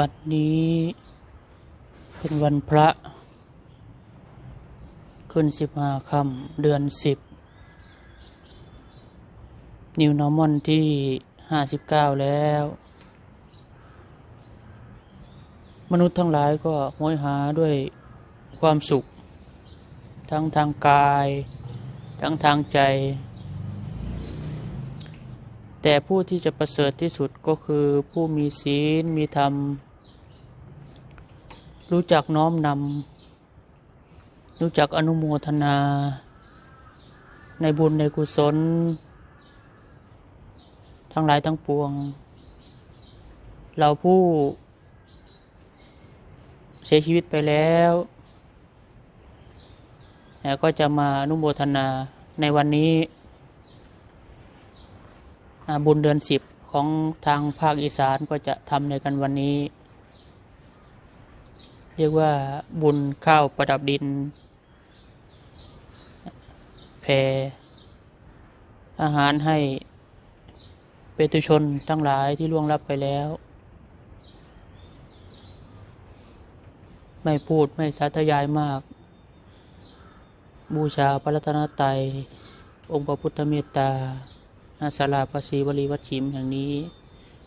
วันนี้เป็นวันพระ ขึ้นสิบห้าค่ำเดือนสิบ นิวนอร์มอนที่ห้าสิบเก้าแล้ว มนุษย์ทั้งหลายก็โหยหาด้วยความสุข ทั้งทางกาย ทั้งทางใจ แต่ผู้ที่จะประเสริฐที่สุดก็คือผู้มีศีลมีธรรม รู้จักน้อมนำรู้จักอนุโมทนา ในบุญในกุศล ทั้งหลายทั้งปวง เราผู้ เสียชีวิตไปแล้วก็จะมาอนุโมทนาในวันนี้อาบุญเดือนสิบของทางภาคอีสานก็จะทำในกันวันนี้ เรียกว่าบุญข้าวประดับดิน แผ่อาหารให้เปตุชนทั้งหลายที่ล่วงลับไปแล้ว ไม่พูดไม่สาธยายมาก บูชาพระรัตนตรัยองค์พระพุทธเมตตานาสาราภาษีวลีวัดชิมแห่งนี้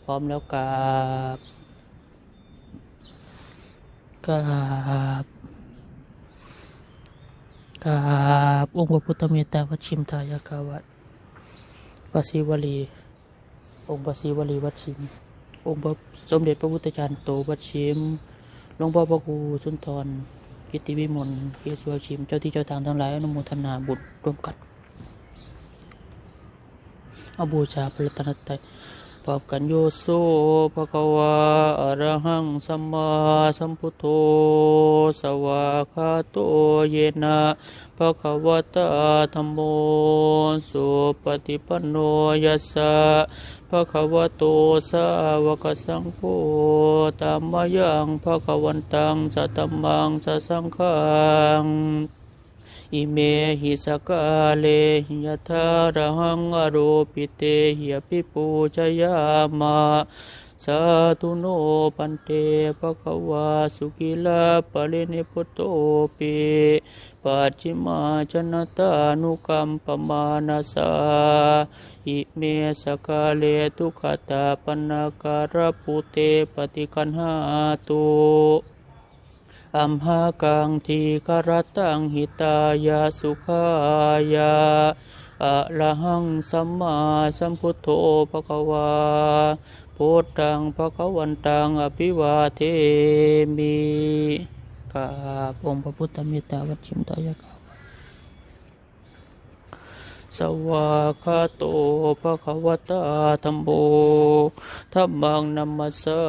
พร้อมแล้วกราบ กราบกราบองค์พระพุทธเมตตาวชิมทายกาวัดภาษีวลี องค์ภาษีวลีวัดชิม องค์พระสมเด็จพระพุทธจารย์โตวัชิมหลวงพ่อพระครูสุนทรกิตติวิมลเกศวชิม เจ้าที่เจ้าทางทั้งหลายอนุโมทนาบุตรร่วมกันเอาบูชาพระรัตนตรัย ปอบกันโยโซภะคะวะอะระหังสัมมาสัมพุทโธสวากขาโตเยนะภะคะวะตาธัมโมสุปฏิปันโนยัสสะภะคะวะโตสาวกสังโฆตามมายังภะคะวันตังสัตตมังสัสังฆัง อิเมหิสกาเลหิยทาระหังอโรปิเตหิยปิปูชยามาสาธุโนปันเตภะคะวาสุกิลาปะรินิพุตโตปิปัจจิมาชนตานุกัมปมานาสาอิเมสกาเลทุขตาปนาการปุเตปฏิคันหาตุ อัมหากังทีกรตังหิตายาสุขายาอะระหังสัมมาสัมพุทโธภะคะวาพุทธังภะคะวันตังอภิวาเทมิกาบองพระพุทธเมตตาวัชิมตายกาสวากขาโตภะคะวะตาธัมโมธัมมังนัมมัสสา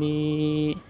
มิ